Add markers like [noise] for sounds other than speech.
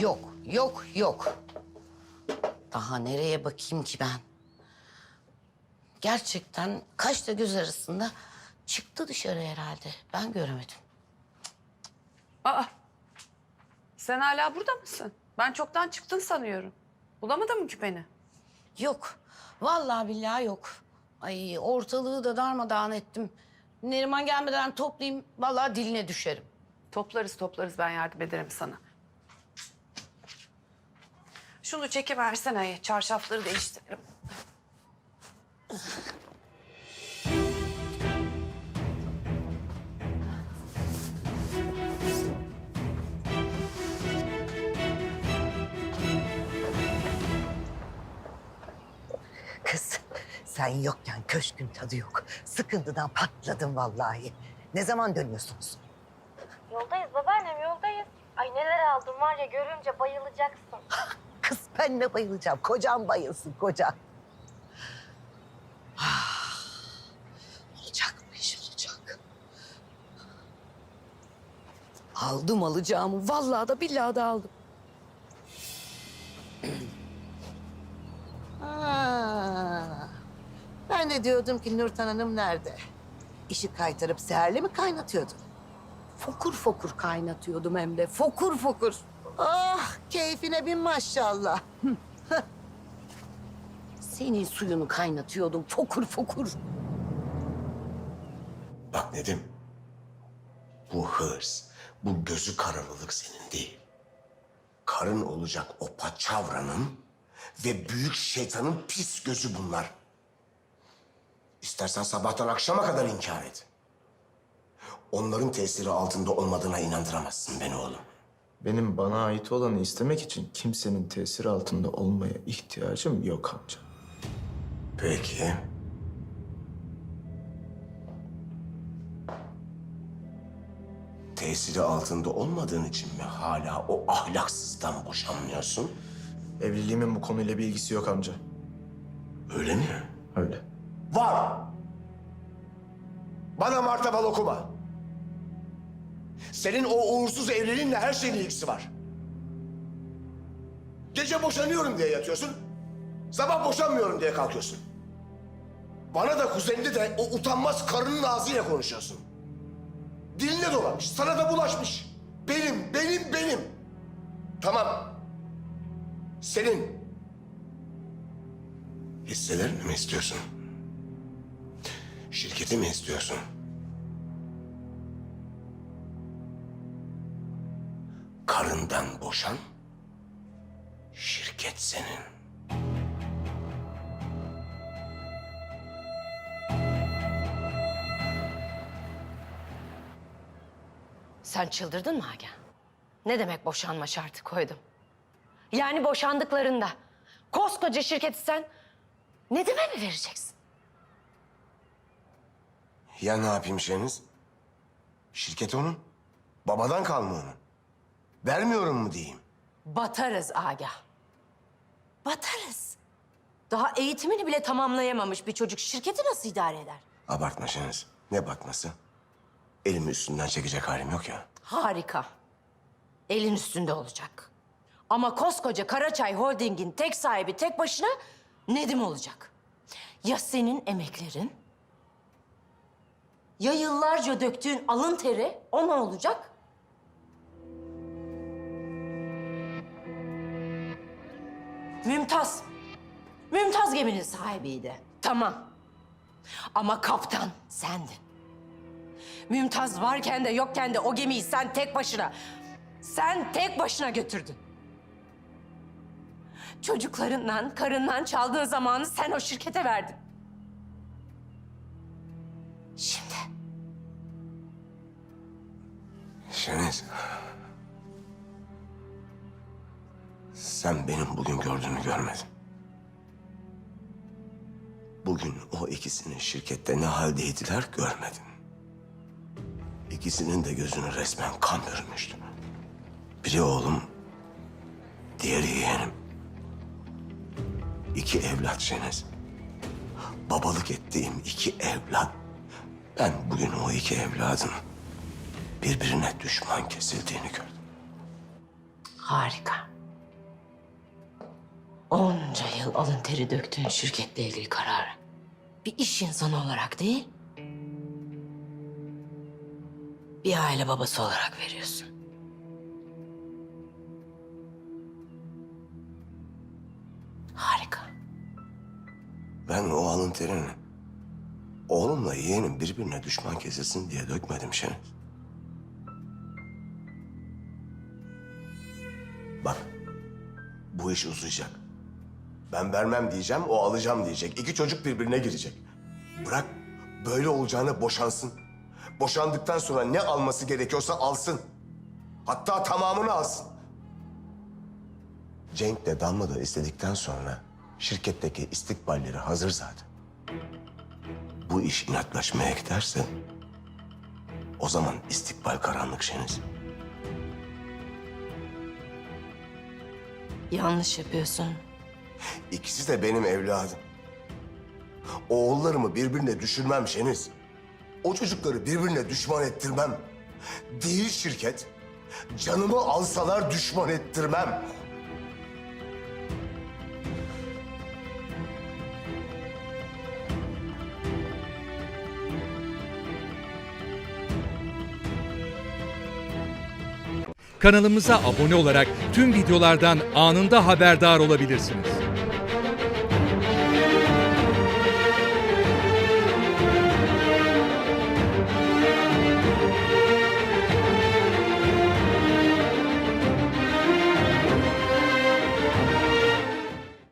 Yok, yok, yok. Daha nereye bakayım ki ben? Gerçekten kaşla göz arasında çıktı dışarı herhalde. Ben göremedim. Aa, sen hala burada mısın? Ben çoktan çıktın sanıyorum. Bulamadın mı küpeni? Yok, vallahi billahi yok. Ay ortalığı da darmadağın ettim. Neriman gelmeden toplayayım, vallahi diline düşerim. Toplarız toplarız ben yardım ederim sana. Şunu çekiversene çarşafları değiştirelim. Kız sen yokken köşkün tadı yok. Sıkıntıdan patladım vallahi. Ne zaman dönüyorsunuz? Yoldayız babaannem yoldayız. Ay neler aldım var ya görünce bayılacaksın. [laughs] Kız ben ne bayılacağım. Kocam bayılsın kocam. Ah, olacak bu iş olacak. Aldım alacağımı, vallahi da billahi da aldım. Ha, [clears throat] ben de diyordum ki Nurten Hanım nerede? İşi kaytarıp seherle mi kaynatıyordun? Fokur fokur kaynatıyordum hem de, fokur fokur. Ah keyfine bin maşallah. Senin suyunu kaynatıyordum fokur fokur. Bak Nedim. Bu hırs, bu gözü kararlılık senin değil. Karın olacak o paçavranın ve büyük şeytanın pis gözü bunlar. İstersen sabahtan akşama kadar inkar et. Onların tesiri altında olmadığına inandıramazsın beni oğlum. Benim bana ait olanı istemek için kimsenin tesiri altında olmaya ihtiyacım yok amca. Peki. Tesiri altında olmadığın için mi hala o ahlaksızdan boşanmıyorsun? Evliliğimin bu konuyla bir ilgisi yok amca. Öyle mi? Öyle. Var. Bana martabal okuma. Senin o uğursuz evliliğinle her şeyin ilgisi var. Gece boşanıyorum diye yatıyorsun. Sabah boşanmıyorum diye kalkıyorsun. Bana da kuzeninde de o utanmaz karının ağzıyla konuşuyorsun. Diline dolamış, sana da bulaşmış. Benim, benim, benim. Tamam. Senin. Hisselerini mi istiyorsun? Şirketi mi istiyorsun? Karından boşan, şirket senin. Sen çıldırdın mı Hagen? Ne demek boşanma şartı koydum? Yani boşandıklarında koskoca şirketi sen Nedim'e mi vereceksin? Ya ne yapayım Şeniz? Şirket onun. Babadan kalma onun. Vermiyorum mu diyeyim? Batarız Agah. Batarız. Daha eğitimini bile tamamlayamamış bir çocuk şirketi nasıl idare eder? Abartma Şeniz. Ne batması? Elimi üstünden çekecek halim yok ya. Harika. Elin üstünde olacak. Ama koskoca Karaçay Holding'in tek sahibi tek başına Nedim olacak. Ya senin emeklerin? Ya yıllarca döktüğün alın teri o ne olacak? Mümtaz. Mümtaz geminin sahibiydi. Tamam. Ama kaptan sendin. Mümtaz varken de yokken de o gemiyi sen tek başına... Sen tek başına götürdün. Çocuklarından, karından çaldığın zamanı sen o şirkete verdin. Şimdi Şeniz. Sen benim bugün gördüğümü görmedin. Bugün o ikisinin şirkette ne haldeydiler görmedin. İkisinin de gözünü resmen kan bürümüştü. Biri oğlum, diğeri yeğenim. İki evlat Şeniz. Babalık ettiğim iki evlat. Ben bugün o iki evladın birbirine düşman kesildiğini gördüm. Harika. Onca yıl alın teri döktüğün şirketle ilgili kararı bir iş insanı olarak değil, bir aile babası olarak veriyorsun. Harika. Ben o alın terini oğlumla yeğenim birbirine düşman kesilsin diye dökmedim Şeniz. Bak, bu iş uzayacak. Ben vermem diyeceğim, o alacağım diyecek. İki çocuk birbirine girecek. Bırak böyle olacağına boşansın. Boşandıktan sonra ne alması gerekiyorsa alsın. Hatta tamamını alsın. Cenk de Damla da istedikten sonra şirketteki istikballeri hazır zaten. Bu iş inatlaşmaya giderse o zaman istikbal karanlık Şeniz. Yanlış yapıyorsun. İkisi de benim evladım. Oğullarımı birbirine düşürmem Şeniz. O çocukları birbirine düşman ettirmem. Değil şirket. Canımı alsalar düşman ettirmem. Kanalımıza abone olarak tüm videolardan anında haberdar olabilirsiniz.